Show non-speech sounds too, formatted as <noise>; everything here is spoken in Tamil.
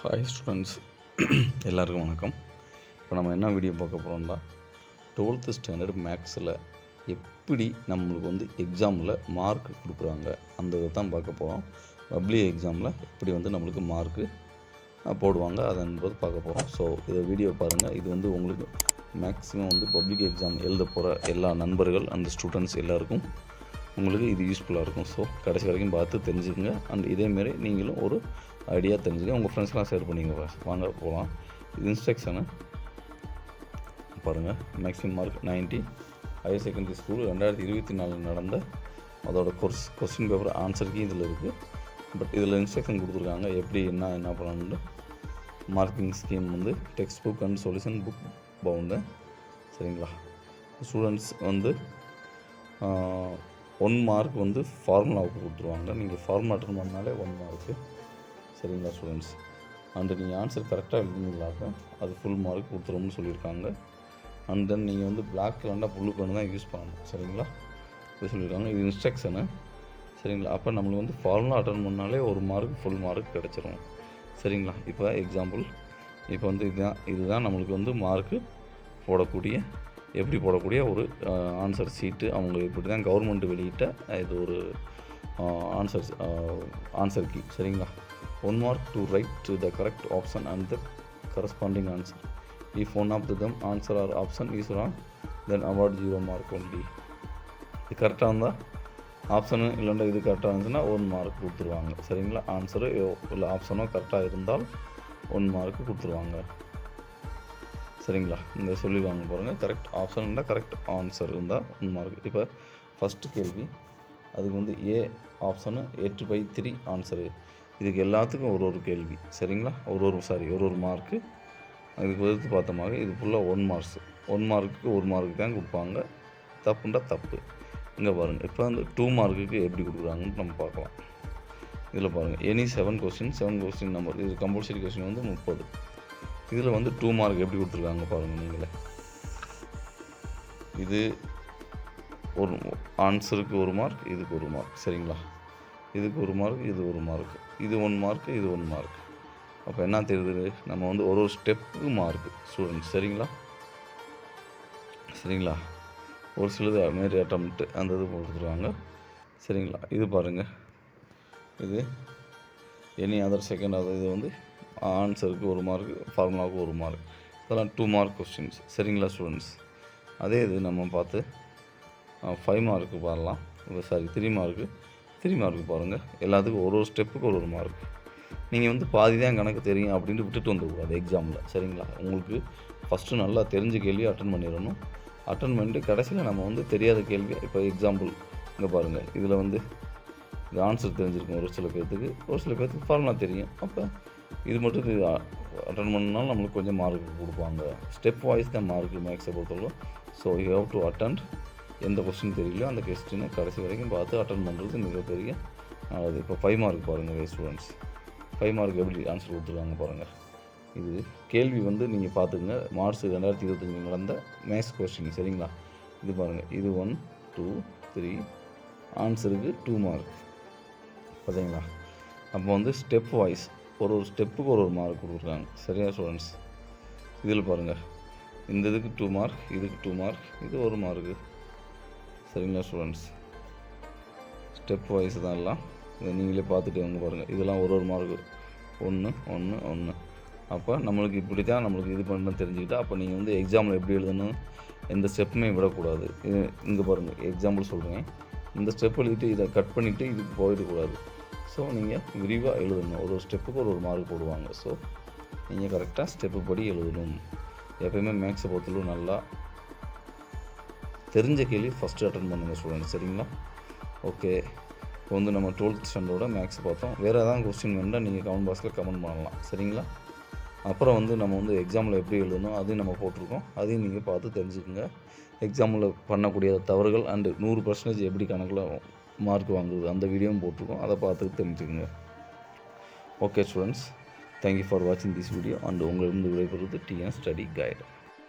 ஹாய் ஸ்டூடெண்ட்ஸ் <clears throat> எல்லாருக்கும் வணக்கம். இப்போ நம்ம என்ன வீடியோ பார்க்க போகிறோம்னா டுவெல்த்து ஸ்டாண்டர்ட் மேக்ஸில் எப்படி நம்மளுக்கு வந்து எக்ஸாமில் மார்க் கொடுக்குறாங்க அந்த இதை தான் பார்க்க போகிறோம் பப்ளிக் எக்ஸாமில் எப்படி வந்து நம்மளுக்கு மார்க்கு போடுவாங்க அதை என்பது பார்க்க போகிறோம் ஸோ இதை வீடியோ பாருங்கள் இது வந்து உங்களுக்கு மேக்ஸிமம் வந்து பப்ளிக் எக்ஸாம் எழுத போகிற எல்லா நண்பர்கள் அந்த ஸ்டூடெண்ட்ஸ் எல்லாருக்கும் உங்களுக்கு இது யூஸ்ஃபுல்லாக இருக்கும். ஸோ கடைசி வரைக்கும் பார்த்து தெரிஞ்சுக்கங்க. அண்ட் இதேமாரி நீங்களும் ஒரு ஐடியா தெரிஞ்சுக்க உங்கள் ஃப்ரெண்ட்ஸ்லாம் ஷேர் பண்ணிங்க வாங்க போகலாம் இது இன்ஸ்ட்ரக்ஷனு பாருங்கள் maximum mark ninety higher secondary school ரெண்டாயிரத்தி இருபத்தி நாலில் நடந்த அதோட கொஸ் கொஸ்டின் பேப்பர் ஆன்சருக்கு இதில் இருக்குது பட் இதில் இன்ஸ்ட்ரக்ஷன் கொடுத்துருக்காங்க. எப்படி என்ன என்ன பண்ணணும்னு. மார்க்கிங் ஸ்கீம் வந்து text book and solution book bound சரிங்களா? ஸ்டூடெண்ட்ஸ் வந்து ஒன் மார்க் வந்து ஃபார்முலாவுக்கு கொடுத்துருவாங்க. நீங்கள் ஃபார்முலா அட்டன் பண்ணாலே ஒன் மார்க்கு சரிங்களா ஸ்டூடெண்ட்ஸ் அண்டு நீங்கள் ஆன்சர் கரெக்டாக எழுதிங்களாக்க அது ஃபுல் மார்க் கொடுத்துருவோம்னு சொல்லியிருக்காங்க. அண்ட் தென் நீங்கள் வந்து பிளாக் இல்லைன்னா புல்லு பண்ணு தான் யூஸ் பண்ணணும். சரிங்களா? இது சொல்லியிருக்காங்க. இது இன்ஸ்ட்ரக்ஷனு சரிங்களா? அப்போ நம்மளுக்கு வந்து ஃபார்முலா அட்டன் பண்ணாலே ஒரு மார்க் ஃபுல் மார்க் கிடச்சிரும். சரிங்களா? இப்போ எக்ஸாம்பிள் இப்போ வந்து இதுதான் இதுதான் நம்மளுக்கு வந்து மார்க்கு போடக்கூடிய எப்படி போடக்கூடிய ஒரு ஆன்சர் சீட்டு அவங்க இப்படி தான் கவர்மெண்ட் வெளியிட்ட இது ஒரு ஆன்சர் ஆன்சர் கீ சரிங்களா? One mark to write to the correct option and the corresponding answer if one of the them answer or option is wrong then award zero mark only இது கரெக்டாக இருந்தால் ஆப்ஷனு இல்லைன்னா இது கரெக்டாக இருந்துச்சுன்னா ஒன் மார்க் கொடுத்துருவாங்க. சரிங்களா? ஆன்சரு இல்லை ஆப்ஷனோ கரெக்டாக இருந்தால் ஒன் மார்க் கொடுத்துருவாங்க. சரிங்களா? இந்த சொல்லி வாங்க பாருங்கள் கரெக்ட் ஆப்ஷன் இருந்தால் கரெக்ட் ஆன்சர் இருந்தால் ஒன் இருக்குது இப்போ ஃபஸ்ட்டு கேள்வி. அதுக்கு வந்து ஏ ஆப்ஷனு எட்டு பை த்ரீ ஆன்சரு இதுக்கு எல்லாத்துக்கும் ஒரு ஒரு கேள்வி. சரிங்களா? ஒரு ஒரு சாரி ஒரு ஒரு மார்க்கு அதுக்கு எடுத்து பார்த்தோமாக இது ஃபுல்லாக ஒன் மார்க்ஸ் ஒன் மார்க்குக்கு ஒரு மார்க்கு தான் கொடுப்பாங்க. தப்புண்டா தப்பு. இங்கே பாருங்கள் இப்போ வந்து டூ மார்க்குக்கு எப்படி கொடுக்குறாங்கன்னு நம்ம பார்க்கலாம். இதில் பாருங்கள் any seven question seven question number இது கம்பல்சரி கொஸ்டின் வந்து முப்பது. இதில் வந்து டூ மார்க் எப்படி கொடுத்துருக்காங்க பாருங்கள் நீங்களே. இது ஒரு ஆன்சருக்கு ஒரு மார்க் இதுக்கு ஒரு மார்க் சரிங்களா? இதுக்கு ஒரு மார்க் இது ஒரு மார்க் இது ஒன் மார்க் இது ஒன் மார்க் அப்போ என்ன தெரியுது? நம்ம வந்து ஒரு ஒரு ஸ்டெப்புக்கு மார்க்கு ஸ்டூடெண்ட்ஸ் சரிங்களா? சரிங்களா? ஒரு சிலது அதுமாரி அட்டம்ட்டு அந்த இது கொடுத்துருவாங்க சரிங்களா? இது பாருங்கள் இது எனி அதர் செகண்ட் அது இது வந்து ஆன்சருக்கு ஒரு மார்க் ஃபார்முலாவுக்கு ஒரு மார்க் இதெல்லாம் டூ மார்க் கொஸ்டின்ஸ் சரிங்களா ஸ்டூடெண்ட்ஸ் அதே இது நம்ம பார்த்து ஃபைவ் மார்க்கு பாடலாம் sorry three mark three mark பாருங்கள் எல்லாத்துக்கும் ஒரு ஒரு ஸ்டெப்புக்கு ஒரு ஒரு மார்க் நீங்கள் வந்து பாதி தான் கணக்கு தெரியும் அப்படின்ட்டு விட்டுட்டு வந்துக்கூடாது எக்ஸாமில் சரிங்களா? உங்களுக்கு ஃபஸ்ட்டு நல்லா தெரிஞ்ச கேள்வி அட்டன் பண்ணிடணும். அட்டன் பண்ணிட்டு கடைசியில் நம்ம வந்து தெரியாத கேள்வி இப்போ எக்ஸாம்பிள் இங்கே பாருங்கள் இதில் வந்து இது ஆன்சர் தெரிஞ்சிருக்கும் ஒரு சில பேர்த்துக்கு. ஒரு சில பேர்த்துக்கு ஃபார்முலா தெரியும். அப்போ இது மட்டும் இது அட்டன் பண்ணாலும் நம்மளுக்கு கொஞ்சம் மார்க் கொடுப்பாங்க. ஸ்டெப் வைஸ் தான் மார்க் மேக்ஸை பொறுத்தவரைக்கும் so you have to attend எந்த கொஸ்டின் தெரியலையோ அந்த கொஸ்டினை கடைசி வரைக்கும் பார்த்து அட்டன் பண்ணுறது மிகப்பெரிய நல்லது. இப்போ ஃபைவ் மார்க் பாருங்கள் ஸ்டூடெண்ட்ஸ் ஃபைவ் மார்க் எப்படி ஆன்சர் கொடுத்துருக்காங்க பாருங்கள் இது கேள்வி வந்து நீங்கள் பார்த்துக்குங்க. மார்ச் ரெண்டாயிரத்தி இருபத்தஞ்சி நடந்த மேக்ஸ் கொஸ்டின் சரிங்களா? இது பாருங்கள் இது ஒன் டூ த்ரீ ஆன்சருக்கு டூ மார்க் பார்த்தீங்களா? அப்போ வந்து ஸ்டெப் வாய்ஸ் ஒரு ஒரு ஸ்டெப்புக்கு ஒரு ஒரு மார்க் கொடுத்துருக்காங்க சரியா ஸ்டூடெண்ட்ஸ் இதில் பாருங்கள் இந்த இதுக்கு டூ மார்க் இதுக்கு டூ மார்க் இது ஒரு மார்க்கு சரிங்களா ஸ்டூடெண்ட்ஸ் ஸ்டெப் வைஸ் தான் எல்லாம். இதை நீங்களே பார்த்துட்டு வந்து பாருங்கள் இதெல்லாம் ஒரு ஒரு மார்க்கு ஒன்று ஒன்று ஒன்று அப்போ நம்மளுக்கு இப்படி தான் நம்மளுக்கு இது பண்ணணும் தெரிஞ்சுக்கிட்டா அப்போ நீங்கள் வந்து எக்ஸாமில் எப்படி எழுதணும் எந்த ஸ்டெப்புமே விடக்கூடாது. இங்கே பாருங்கள் எக்ஸாம்பிள் சொல்கிறேன் இந்த ஸ்டெப் எழுதிட்டு இதை கட் பண்ணிவிட்டு இதுக்கு போயிடக்கூடாது. ஸோ நீங்கள் விரிவாக எழுதணும். ஒரு ஒரு ஸ்டெப்புக்கு ஒரு ஒரு மார்க் போடுவாங்க. ஸோ நீங்கள் கரெக்டாக ஸ்டெப்பு படி எழுதணும். எப்பயுமே மேக்ஸை பொறுத்தளவு நல்லா தெரிஞ்ச கேள்வி ஃபஸ்ட்டு அட்டன் பண்ணுங்கள் ஸ்டூடெண்ட் சரிங்களா? ஓகே இப்போ வந்து நம்ம டுவெல்த் ஸ்டாண்டர்டோட மேக்ஸ் பார்த்தோம். வேறு ஏதாவது கொஸ்டின் வேண்டாம் நீங்கள் கமெண்ட் பாக்ஸில் கமெண்ட் பண்ணலாம். சரிங்களா? அப்புறம் வந்து நம்ம வந்து எக்ஸாமில் எப்படி எழுதணும் அதையும் நம்ம போட்டிருக்கோம். அதையும் நீங்கள் பார்த்து தெரிஞ்சுக்கோங்க. எக்ஸாமில் பண்ணக்கூடிய தவறுகள் அண்டு நூறு பர்சன்டேஜ் எப்படி கணக்கில் மார்க் வாங்குது. அந்த வீடியோவும் போட்டிருக்கோம். அதை பார்த்து தெரிஞ்சுக்கோங்க. Okay students thank you for வாட்சிங் திஸ் வீடியோ அண்ட் உங்களிருந்து விடைபெறுவது டிஎன் ஸ்டடி கைடு